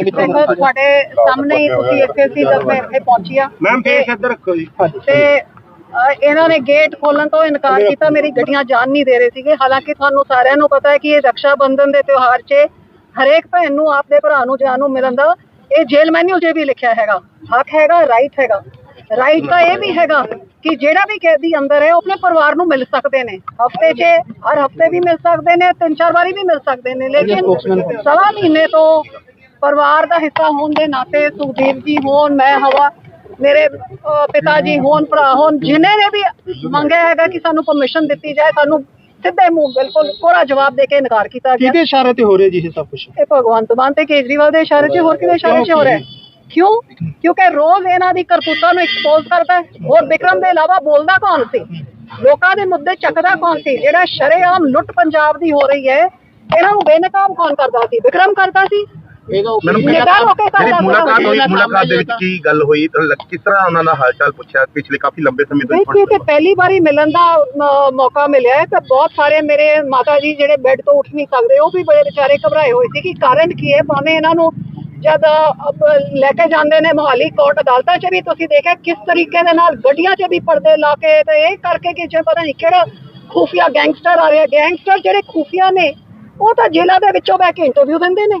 ਦੇਖੋ ਤੁਹਾਡੇ ਸਾਹਮਣੇ ਹੀ ਤੁਸੀਂ ਇੱਥੇ ਸੀ ਜਦ ਮੈਂ ਇੱਥੇ ਪਹੁੰਚੀ ਆ ਮੈਮ ਫੇਸ ਇੱਧਰ ਰੱਖੋ ਜੀ। ਤੇ ਅ, ਇਹਨਾਂ ਨੇ ਗੇਟ ਖੋਲਣ ਤੋਂ ਇਨਕਾਰ ਕੀਤਾ ਮੇਰੀ ਗੱਡੀਆਂ ਜਾਣ ਨਹੀਂ ਦੇ ਰਹੇ ਸੀਗੇ। ਹਾਲਾਂਕਿ ਤੁਹਾਨੂੰ ਸਾਰਿਆਂ ਨੂੰ ਪਤਾ ਹੈ ਕਿ ਇਹ ਰਕਸ਼ਾ ਬੰਧਨ ਦੇ ਤਿਉਹਾਰ 'ਚ ਹਰੇਕ ਭੈਣ ਨੂੰ ਆਪਦੇ ਭਰਾ ਨੂੰ ਜਾਨ ਨੂੰ ਮਿਲਣ ਦਾ ਇਹ ਜੇਲ ਮੈਨਿਊ 'ਚ ਵੀ ਲਿਖਿਆ ਹੈਗਾ। ਹੱਕ ਹੈਗਾ ਰਾਈਟ ਹੈਗਾ। ਰਾਈਟ ਤਾਂ ਇਹ ਵੀ ਹੈਗਾ ਕਿ ਜਿਹੜਾ ਵੀ ਕੈਦੀ ਅੰਦਰ ਹੈ ਉਹ ਆਪਣੇ ਪਰਿਵਾਰ ਨੂੰ ਮਿਲ ਸਕਦੇ ਨੇ। ਹਫ਼ਤੇ 'ਚ ਹਰ ਹਫ਼ਤੇ ਵੀ ਮਿਲ ਸਕਦੇ ਨੇ ਤਿੰਨ ਚਾਰ ਵਾਰੀ ਵੀ ਮਿਲ ਸਕਦੇ ਨੇ। ਲੇਕਿਨ ਸਵਾ ਮਹੀਨੇ ਤੋਂ ਪਰਿਵਾਰ ਦਾ ਹਿੱਸਾ ਹੋਣ ਦੇ ਨਾਤੇ ਸੁਖਦੇਵ ਜੀ ਹੋਣ ਮੈਂ ਹਵਾ ਮੇਰੇ ਪਿਤਾ ਜੀ ਹੋਣ ਭਰਾ ਹੋਣ ਜਿਨ੍ਹਾਂ ਨੇ ਵੀ ਮੰਗਿਆ ਹੈਗਾ ਕਿ ਸਾਨੂੰ ਪਰਮਿਸ਼ਨ ਦਿੱਤੀ ਜਾਏ ਸਾਨੂੰ ਸਿੱਧੇ ਮੂੰਹ ਬਿਲਕੁਲ ਕੋਰਾ ਜਵਾਬ ਦੇ ਕੇ ਇਨਕਾਰ ਕੀਤਾ ਗਿਆ। ਕਿਹਦੇ ਇਸ਼ਾਰੇ ਤੇ ਹੋ ਰਿਹਾ ਜੀ ਇਹ ਸਭ ਕੁਝ ਇਹ ਭਗਵੰਤ ਮਾਨ ਤੇ ਕੇਜਰੀਵਾਲ ਦੇ ਇਸ਼ਾਰੇ 'ਚ ਹੋਰ ਕਿਹਦੇ ਇਸ਼ਾਰੇ 'ਚ ਹੋ ਰਿਹਾ? ਕਿਉਂ? ਕਿਉਂਕਿ ਰੋਜ਼ ਇਹਨਾਂ ਦੀ ਕਰਤੂਤਾਂ ਨੂੰ ਐਕਸਪੋਜ਼ ਕਰਦਾ ਹੋਰ ਵਿਕਰਮ ਦੇ ਇਲਾਵਾ ਬੋਲਦਾ ਕੌਣ ਸੀ? ਲੋਕਾਂ ਦੇ ਮੁੱਦੇ ਚੱਕਦਾ ਕੌਣ ਸੀ? ਜਿਹੜਾ ਸ਼ਰੇਆਮ ਲੁੱਟ ਪੰਜਾਬ ਦੀ ਹੋ ਰਹੀ ਹੈ ਇਹਨਾਂ ਨੂੰ ਬੇਨਕਾਬ ਕੌਣ ਕਰਦਾ ਸੀ? ਵਿਕਰਮ ਕਰਦਾ ਸੀ? ਮੈਡਮ ਜਿਹੜੀ ਮੁਲਾਕਾਤ ਹੋਈ ਸੀਗਾ। ਮੁਲਾਕਾਤ ਦੇ ਵਿੱਚ ਕੀ ਗੱਲ ਹੋਈ ਕਿਸ ਤਰ੍ਹਾਂ ਉਹਨਾਂ ਦਾ ਹਾਲ ਚਾਲ ਪੁੱਛਿਆ ਪਿਛਲੇ ਕਾਫੀ ਲੰਬੇ ਸਮੇਂ ਤੋਂ ਦੇਖੀਏ ਤੇ ਪਹਿਲੀ ਵਾਰੀ ਮਿਲਣ ਦਾ ਮੌਕਾ ਮਿਲਿਆ ਹੈ ਤਾਂ ਬਹੁਤ ਸਾਰੇ ਮੇਰੇ ਮਾਤਾ ਜੀ ਜਿਹੜੇ ਬੈੱਡ ਤੋਂ ਉੱਠ ਨਹੀਂ ਸਕਦੇ ਉਹ ਵੀ ਬੜੇ ਵਿਚਾਰੇ ਘਬਰਾਏ ਹੋਏ ਸੀ ਕਿ ਕਾਰਨ ਕੀ ਹੈ ਭਾਵੇਂ ਇਹਨਾਂ ਨੂੰ ਜਦ ਲੈ ਕੇ ਜਾਂਦੇ ਨੇ ਮੋਹਾਲੀ ਕੋਰਟ ਅਦਾਲਤਾਂ 'ਚ ਵੀ ਤੁਸੀਂ ਦੇਖਿਆ ਕਿਸ ਤਰੀਕੇ ਦੇ ਨਾਲ ਗੱਡੀਆਂ 'ਚ ਵੀ ਪਰਦੇ ਲਾ ਕੇ ਤੇ ਇਹ ਕਰਕੇ ਕਿ ਜੇ ਪਤਾ ਨਹੀਂ ਕਿਹੜਾ ਖੂਫੀਆ ਗੈਂਗਸਟਰ ਆ ਰਿਹਾ ਗੈਂਗਸਟਰ ਜਿਹੜੇ ਖੂਫੀਆ ਨੇ ਉਹ ਤਾਂ ਜੇਲ੍ਹਾਂ ਦੇ ਵਿੱਚੋਂ ਬੈ ਕੇ ਇੰਟਰਵਿਊ ਦਿੰਦੇ ਨੇ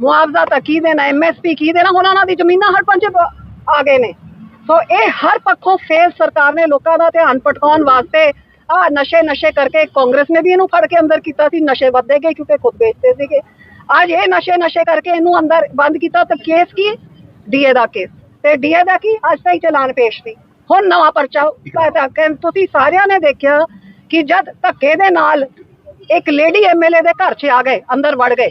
ਮੁਆਵਜ਼ਾ ਤਾਂ ਕੀ ਦੇਣਾ ਐਮਐਸਪੀ ਕੀ ਦੇਣਾ, ਹੁਣ ਉਹਨਾਂ ਦੀ ਜ਼ਮੀਨਾਂ ਹੜ ਪੰਜ ਆ ਗਏ ਨੇ। ਸੋ ਇਹ ਹਰ ਪੱਖੋਂ ਫੇਲ ਸਰਕਾਰ ਨੇ ਲੋਕਾਂ ਦਾ ਧਿਆਨ ਭਟਕਾਉਣ ਵਾਸਤੇ ਆ ਨਸ਼ੇ ਨਸ਼ੇ ਕਰਕੇ ਕਾਂਗਰਸ ਨੇ ਵੀ ਇਹਨੂੰ ਫੜ ਕੇ ਅੰਦਰ ਕੀਤਾ ਸੀ, ਨਸ਼ੇ ਵੱਧਦੇ ਗਏ ਕਿਉਂਕਿ ਖੁਦ ਵੇਚਦੇ ਸੀਗੇ। ਅੱਜ ਇਹ ਨਸ਼ੇ ਨਸ਼ੇ ਕਰਕੇ ਇਹਨੂੰ ਅੰਦਰ ਬੰਦ ਕੀਤਾ ਤਾਂ ਕੇਸ ਕੀ? ਡੀਏ ਦਾ ਕੇਸ ਤੇ ਡੀਏ ਦਾ ਕੀ? ਅੱਜ ਤਾਈ ਚਲਾਨ ਪੇਸ਼ ਸੀ। ਹੁਣ ਨਵਾਂ ਪਰਚਾ ਤੁਸੀਂ ਸਾਰਿਆਂ ਨੇ ਦੇਖਿਆ ਕਿ ਜਦ ਧੱਕੇ ਦੇ ਨਾਲ ਇੱਕ ਲੇਡੀ ਐਮਐਲਏ ਦੇ ਘਰ 'ਚ ਆ ਗਏ, ਅੰਦਰ ਵੜ ਗਏ।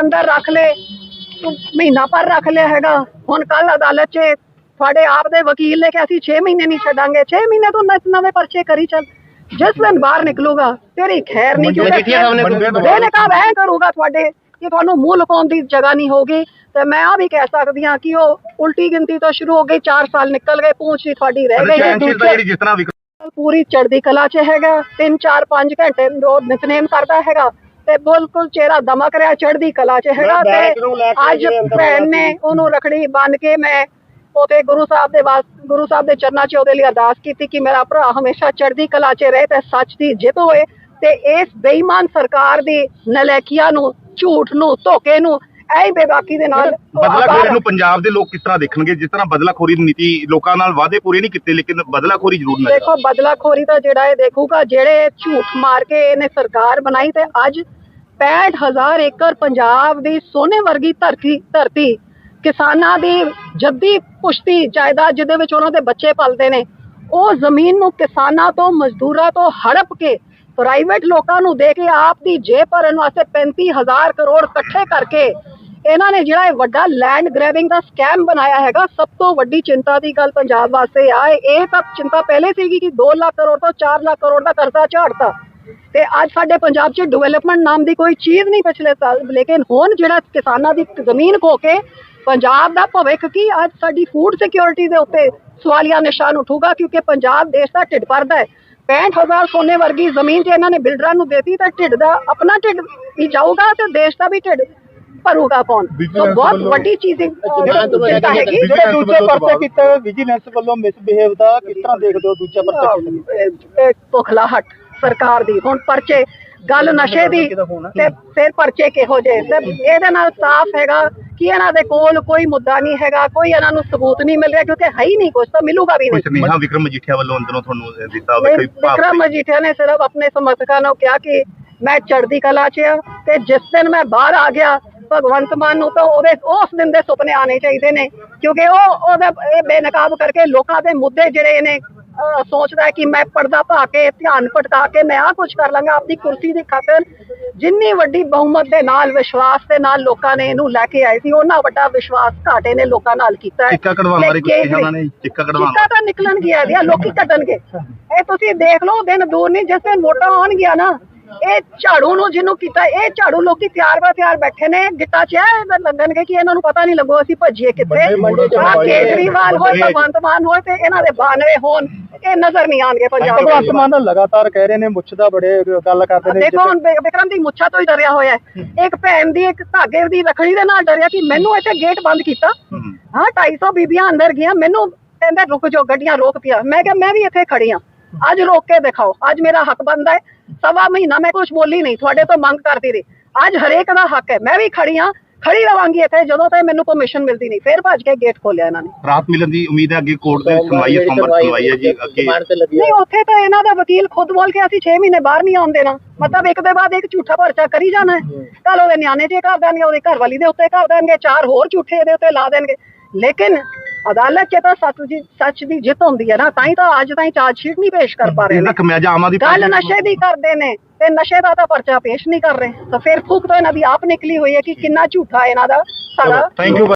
ਅੰਦਰ ਰੱਖ ਲੈ। ਤੂੰ ਮਹੀਨਾ ਪਰ ਰੱਖ ਲਿਆ ਹੈਗਾ। ਹੁਣ ਕੱਲ ਅਦਾਲਤ 'ਚ ਤੁਹਾਡੇ ਆਪ ਦੇ ਵਕੀਲ ਨੇ ਕਿ ਅਸੀਂ 6 ਮਹੀਨੇ ਨਹੀਂ ਛੱਡਾਂਗੇ। 6 ਮਹੀਨੇ ਤੋਂ ਨਸ ਨਵੇਂ ਪਰਚੇ ਕਰੀ ਚੱਲ। ਜਿਸ ਦਿਨ ਬਾਹਰ ਨਿਕਲੂਗਾ ਤੇਰੀ ਖੈਰ ਨਹੀਂ ਨੇ- ਇਹਨੇ ਕਹਾ ਵਹਿ ਕਰੂਗਾ ਤੁਹਾਡੇ ਕਿ ਤੁਹਾਨੂੰ ਮੂੰਹ ਲੁਕਾਉਣ ਦੀ ਜਗ੍ਹਾ ਨਹੀਂ ਹੋਗੀ ਤੇ ਮੈਂ ਆ ਵੀ ਕਹਿ ਸਕਦੀ ਹਾਂ ਕਿ ਉਹ ਉਲਟੀ ਗਿਣਤੀ ਤੋਂ ਸ਼ੁਰੂ ਹੋ ਗਈ 4 ਸਾਲ ਨਿਕਲ ਗਏ ਪੂੰਛ ਤੁਹਾਡੀ ਰਹਿ ਗਈ ਪੂਰੀ ਚੜ੍ਹਦੀ ਕਲਾ 'ਚ ਹੈਗਾ 3 4 5 ਘੰਟੇ ਰੋਜ਼ ਨਿਤਨੇਮ ਕਰਦਾ ਹੈਗਾ। ਤੇ ਬਿਲਕੁਲ ਚਿਹਰਾ ਦਮਕ ਰਿਹਾ ਚੜ੍ਹਦੀ ਕਲਾ 'ਚ ਹੈਗਾ ਤੇ ਅੱਜ ਭੈਣ ਨੇ ਉਹਨੂੰ ਰਖੜੀ ਬੰਨ ਕੇ ਮੈਂ ਉਤੇ ਗੁਰੂ ਸਾਹਿਬ ਦੇ ਵਾਸ ਗੁਰੂ ਸਾਹਿਬ ਦੇ ਚਰਨਾਂ 'ਚ ਉਹਦੇ ਲਈ ਅਰਦਾਸ ਕੀਤੀ ਕਿ ਮੇਰਾ ਭਰਾ ਹਮੇਸ਼ਾ ਚੜ੍ਹਦੀ ਕਲਾ 'ਚ ਰਹੇ ਤੇ ਸੱਚ ਦੀ ਜਿੱਤ ਹੋਏ ਤੇ ਇਸ ਬੇਈਮਾਨ ਸਰਕਾਰ ਦੀ ਨਲੈਕੀਆਂ ਨੂੰ ਝੂਠ ਨੂੰ ਧੋਖੇ ਨੂੰ ਐ ਬੇਬਾਕੀ ਦੇ ਨਾਲ ਉਹ ਬਦਲਾਖੋਰੀ ਨੂੰ ਪੰਜਾਬ ਦੇ ਲੋਕ ਕਿਸ ਤਰ੍ਹਾਂ ਦੇਖਣਗੇ? ਜਿਸ ਤਰ੍ਹਾਂ ਬਦਲਾਖੋਰੀ ਦੀ ਨੀਤੀ ਲੋਕਾਂ ਨਾਲ ਵਾਅਦੇ ਪੂਰੇ ਨਹੀਂ ਕੀਤੇ ਲੇਕਿਨ ਬਦਲਾਖੋਰੀ ਜ਼ਰੂਰ ਨਜ਼ਰ ਦੇਖੋ ਬਦਲਾਖੋਰੀ ਤਾਂ ਜਿਹੜਾ ਇਹ ਦੇਖੂਗਾ ਜਿਹੜੇ ਝੂਠ ਮਾਰ ਕੇ ਇਹਨੇ ਸਰਕਾਰ ਬਣਾਈ ਤੇ ਅੱਜ 65000 ਏਕੜ ਪੰਜਾਬ ਦੀ ਸੋਨੇ ਵਰਗੀ ਧਰਤੀ ਧਰਤੀ। ਕਿਸਾਨਾਂ ਦੀ ਜੱਦੀ ਪੁਸ਼ਤੀ ਜਾਇਦਾਦ ਜਿਹਦੇ ਵਿੱਚ ਉਹਨਾਂ ਦੇ ਬੱਚੇ ਪਲਦੇ ਨੇ। ਉਹ ਜ਼ਮੀਨ ਨੂੰ ਕਿਸਾਨਾਂ ਤੋਂ, ਮਜ਼ਦੂਰਾਂ ਤੋਂ ਹੜਪ ਕੇ ਪ੍ਰਾਈਵੇਟ ਲੋਕਾਂ ਨੂੰ ਦੇ ਕੇ ਆਪ ਦੀ ਜੇਬ ਭਰਨ ਵਾਸਤੇ 35000 ਕਰੋੜ ਇਕੱਠੇ ਕਰਕੇ ਇਹਨਾਂ ਨੇ ਜਿਹੜਾ ਇਹ ਵੱਡਾ ਲੈਂਡ ਗ੍ਰੈਬਿੰਗ ਦਾ ਸਕੈਮ ਬਣਾਇਆ ਹੈਗਾ, ਸਭ ਤੋਂ ਵੱਡੀ ਚਿੰਤਾ ਦੀ ਗੱਲ ਪੰਜਾਬ ਵਾਸਤੇ ਆ। ਇਹ ਤਾਂ ਚਿੰਤਾ ਪਹਿਲੇ ਸੀਗੀ ਕਿ 2 ਲੱਖ ਕਰੋੜ ਤੋਂ 4 ਲੱਖ ਕਰੋੜ ਦਾ ਕਰਜ਼ਾ ਝਾੜਤਾ। ਤੇ ਅੱਜ ਸਾਡੇ ਪੰਜਾਬ 'ਚ ਡਿਵੈਲਪਮੈਂਟ ਨਾਮ ਦੀ ਕੋਈ ਚੀਜ਼ ਨਹੀਂ ਪਿਛਲੇ ਸਾਲ ਲੇਕਿਨ ਹੁਣ ਜਿਹੜਾ ਕਿਸਾਨਾਂ ਦੀ ਜ਼ਮੀਨ ਖੋ ਕੇ ਪੰਜਾਬ ਦਾ ਭਵਿੱਖ ਕੀ ਅੱਜ ਸਾਡੀ ਫੂਡ ਸਿਕਿਉਰਿਟੀ ਦੇ ਉੱਤੇ ਸਵਾਲੀਆ ਨਿਸ਼ਾਨ ਉਠੂਗਾ ਕਿਉਂਕਿ ਪੰਜਾਬ ਦੇਸ਼ ਦਾ ਢਿੱਡ ਭਰਦਾ ਹੈ। 65000 ਸੋਨੇ ਵਰਗੀ ਜ਼ਮੀਨ ਜੇ ਇਹਨਾਂ ਨੇ ਬਿਲਡਰਾਂ ਨੂੰ ਦੇਤੀ ਤਾਂ ਢਿੱਡ ਦਾ ਆਪਣਾ ਢਿੱਡ ਹੀ ਜਾਊਗਾ ਤੇ ਦੇਸ਼ ਦਾ ਵੀ ਢਿੱਡ ਭਰੂਗਾ ਕੌਣ? ਸੋ ਬਹੁਤ ਵੱਡੀ ਚੀਜ਼ ਹੈਗੀ। ਜਿਹੜੇ ਦੂਜੇ ਪਰਚੇ ਕੀਤੇ ਵਿਜੀਲੈਂਸ ਵੱਲੋਂ ਮਿਸਬਿਹੇਵ ਦਾ ਕਿਸ ਤਰ੍ਹਾਂ ਦੇਖਦੇ ਹੋ ਦੂਜਾ ਪਰਚਾ ਕੀਤਾ ਇਹ- ਇਹ ਪੁਖਲਾਹਟ ਸਰਕਾਰ ਦੀ। ਹੁਣ ਪਰਚੇ ਗੱਲ ਨਸ਼ੇ ਦੀ ਤੇ ਫਿਰ ਪਰਚੇ ਕਿਹੋ ਜੇ ਤੇ ਇਹਦੇ ਨਾਲ ਸਾਫ਼ ਹੈਗਾ ਕਿ ਇਹਨਾਂ ਦੇ ਕੋਲ ਕੋਈ ਮੁੱਦਾ ਨਹੀਂ ਹੈਗਾ ਕੋਈ ਇਹਨਾਂ ਨੂੰ ਸਬੂਤ ਨਹੀਂ ਮਿਲ ਰਿਹਾ ਕਿਉਂਕਿ ਹੈ ਹੀ ਨਹੀਂ ਕੁਝ ਤਾਂ ਮਿਲੂਗਾ ਵੀ ਨਹੀਂ। ਸੁਨੇਹਾ ਵਿਕਰਮ ਮਜੀਠੀਆ ਵੱਲੋਂ ਅੰਦਰੋਂ ਤੁਹਾਨੂੰ ਅਹ, ਦਿੱਤਾ ਹੋਵੇ ਕੋਈ ਭਾਵ ਵਿਕਰਮ ਮਜੀਠੀਆ ਨੇ ਸਿਰਫ ਆਪਣੇ ਸਮਰਥਕਾਂ ਨੂੰ ਕਿਹਾ ਕਿ ਮੈਂ ਚੜ੍ਹਦੀ ਕਲਾ 'ਚ ਆ ਤੇ ਜਿਸ ਦਿਨ ਮੈਂ ਬਾਹਰ ਆ ਗਿਆ ਭਗਵੰਤ ਮਾਨ ਨੂੰ ਤਾਂ ਉਹਦੇ ਉਸ ਦਿਨ ਦੇ ਸੁਪਨੇ ਆਣੇ ਚਾਹੀਦੇ ਨੇ ਕਿਉਂਕਿ ਉਹ ਉਹਦਾ ਇਹ ਬੇਨਕਾਬ ਕਰਕੇ ਲੋਕਾਂ ਦੇ ਮੁੱਦੇ ਜਿਹੜੇ ਨੇ ਸੋਚਦਾ ਕਿ ਮੈਂ ਪਰਦਾ ਪਾ ਕੇ ਧਿਆਨ ਭਟਕਾ ਕੇ ਮੈਂ ਆਹ ਕੁਝ ਕਰ ਲਾਂਗਾ ਆਪਣੀ ਕੁਰਸੀ ਦੀ ਖਾਤਰ ਜਿੰਨੀ ਵੱਡੀ ਬਹੁਮਤ ਦੇ ਨਾਲ ਵਿਸ਼ਵਾਸ ਦੇ ਨਾਲ ਲੋਕਾਂ ਨੇ ਇਹਨੂੰ ਲੈ ਕੇ ਆਏ ਸੀ ਉਹਨਾਂ ਵੱਡਾ ਵਿਸ਼ਵਾਸ ਘਾਟੇ ਨੇ ਲੋਕਾਂ ਨਾਲ ਕੀਤਾ ਹੈ। ਚਿੱਕਾ ਕਢਵਾਉਣ ਬਾਰੇ ਕੁਝ ਉਹਨਾਂ ਨੇ ਚਿੱਕਾ ਕਢਵਾਉਣ ਚਿੱਕਾ ਤਾਂ ਨਿਕਲਣ ਗਿਆ ਲੋਕੀ ਕੱਢਣਗੇ। ਇਹ ਤੁਸੀਂ ਦੇਖ ਲਓ ਦਿਨ ਦੂਰ ਨਹੀਂ ਜਿਸ ਦਿਨ ਵੋਟਾਂ ਆਉਣਗੀਆਂ ਨਾ ਇਹ ਝਾੜੂ ਨੂੰ ਜਿਹਨੂੰ ਕੀਤਾ ਇਹ ਝਾੜੂ ਲੋਕੀ ਤਿਆਰ ਬਾ ਤਿਆਰ ਬੈਠੇ ਨੇ ਗਿੱਟਾ ਚ ਇਹ ਲੱਗਣਗੇ ਕਿ ਇਹਨਾਂ ਨੂੰ ਪਤਾ ਨਹੀਂ ਲੱਗੋ ਅਸੀਂ ਭੱਜੀਏ ਕਿੱਥੇ? ਚ ਕੇਜਰੀਵਾਲ ਹੋਏ ਭਗਵੰਤ ਮਾਨ ਹੋਏ ਤੇ ਇਹਨਾਂ ਦੇ 92 ਹੋਣ ਇਹ ਨਜ਼ਰ ਨਹੀਂ ਆਣਗੇ ਪੰਜਾਬ ਭਗਵੰਤ ਵਿੱਚ ਮਾਨ ਲਗਾਤਾਰ ਕਹਿ ਰਹੇ ਨੇ ਮੁੱਛ ਦਾ ਬੜੇ ਗੱਲ ਕਰਦੇ ਨੇ ਦੇਖੋ ਹੁਣ ਵਿਕਰਮ ਦੀ ਮੁੱਛਾਂ ਤੋਂ ਹੀ ਡਰਿਆ ਹੋਇਆ ਇੱਕ ਭੈਣ ਦੀ ਇੱਕ ਧਾਗੇ ਦੀ ਰਖੜੀ ਦੇ ਨਾਲ ਡਰਿਆ ਕਿ ਮੈਨੂੰ ਇੱਥੇ ਗੇਟ ਬੰਦ ਕੀਤਾ। ਹਾਂ। 250 ਬੀਬੀਆਂ ਅੰਦਰ ਗਈਆਂ ਮੈਨੂੰ ਕਹਿੰਦੇ ਰੁਕ ਜਾਓ ਗੱਡੀਆਂ ਰੋਕ ਪਿਆ। ਮੈਂ ਕਿਹਾ ਮੈਂ ਵੀ ਇੱਥੇ ਖੜੀ ਆ ਅੱਜ ਰੋਕ ਕੇ ਦਿਖਾਓ ਅੱਜ ਮੇਰਾ ਹੱਕ ਬਣਦਾ ਹੈ। ਸਵਾ ਮਹੀਨਾ ਮੈਂ ਕੁਝ ਬੋਲੀ ਨਹੀਂ ਤੁਹਾਡੇ ਤੋਂ ਮੰਗ ਕਰਦੀ ਰਹੀ। ਅੱਜ ਹਰੇਕ ਦਾ ਹੱਕ ਹੈ ਮੈਂ ਵੀ ਖੜੀ ਆ ਖੜੀ ਰਵਾਂਗੀ ਇੱਥੇ ਜਦੋਂ ਤੱਕ ਮੈਨੂੰ ਪਰਮਿਸ਼ਨ ਮਿਲਦੀ ਨਹੀਂ ਫੇਰ ਭੱਜ ਕੇ ਗੇਟ ਖੋਲਿਆ ਇਹਨਾਂ ਨੇ। ਰਾਤ ਮਿਲਣ ਦੀ ਉਮੀਦ ਹੈ ਅੱਗੇ ਕੋਰਟ ਦੇ ਸੁਣਵਾਈ ਹੈ ਸੋਮਵਾਰ ਸੁਣਵਾਈ ਹੈ ਜੀ ਅੱਗੇ ਨਹੀਂ ਉੱਥੇ ਤਾਂ ਇਹਨਾਂ ਦਾ ਵਕੀਲ ਖੁਦ ਬੋਲ ਕੇ ਅਸੀਂ 6 ਮਹੀਨੇ ਬਾਹਰ ਨਹੀਂ ਆਉਣ ਦੇਣਾ। ਮਤਲਬ ਇੱਕ ਦੇ ਬਾਅਦ ਇੱਕ ਝੂਠਾ ਪਰਚਾ ਕਰੀ ਜਾਣਾ ਹੈ। ਕੱਲ ਉਹਦੇ ਨਿਆਣੇ ਤੇ ਕਰ ਦੇਣਗੇ ਉਹਦੇ ਘਰ ਵਾਲੀ ਦੇ ਉੱਤੇ ਕਰ ਦੇਣਗੇ ਚਾਰ ਹੋਰ ਝੂਠੇ ਇਹਦੇ ਉੱਤੇ ਲਾ ਦੇਣਗੇ। ਲੇਕਿਨ ਅਦਾਲਤ 'ਚ ਤਾਂ ਸੱਚ ਦੀ ਸੱਚ ਦੀ ਜਿੱਤ ਹੁੰਦੀ ਹੈ ਨਾ ਤਾਂ ਹੀ ਤਾਂ ਅੱਜ ਤਾਈਂ ਚਾਰਜ ਸ਼ੀਟ ਨਹੀਂ ਪੇਸ਼ ਕਰ ਪਾ ਰਹੇ ਨੇ। ਖਮਿਆਜਾ ਆਮ ਆਦਮੀ ਗੱਲ ਨਸ਼ੇ ਦੀ ਕਰਦੇ ਨੇ ਤੇ ਨਸ਼ੇ ਦਾ ਤਾਂ ਪਰਚਾ ਪੇਸ਼ ਨਹੀਂ ਕਰ ਰਹੇ। ਤਾਂ ਫਿਰ ਫੂਕ ਤਾਂ ਇਹਨਾਂ ਦੀ ਆਪ ਨਿਕਲੀ ਹੋਈ ਹੈ ਕਿ ਕਿੰਨਾ ਝੂਠਾ ਇਹਨਾਂ ਦਾ ਸਾਰਾ ਥੈਂਕ ਯੂ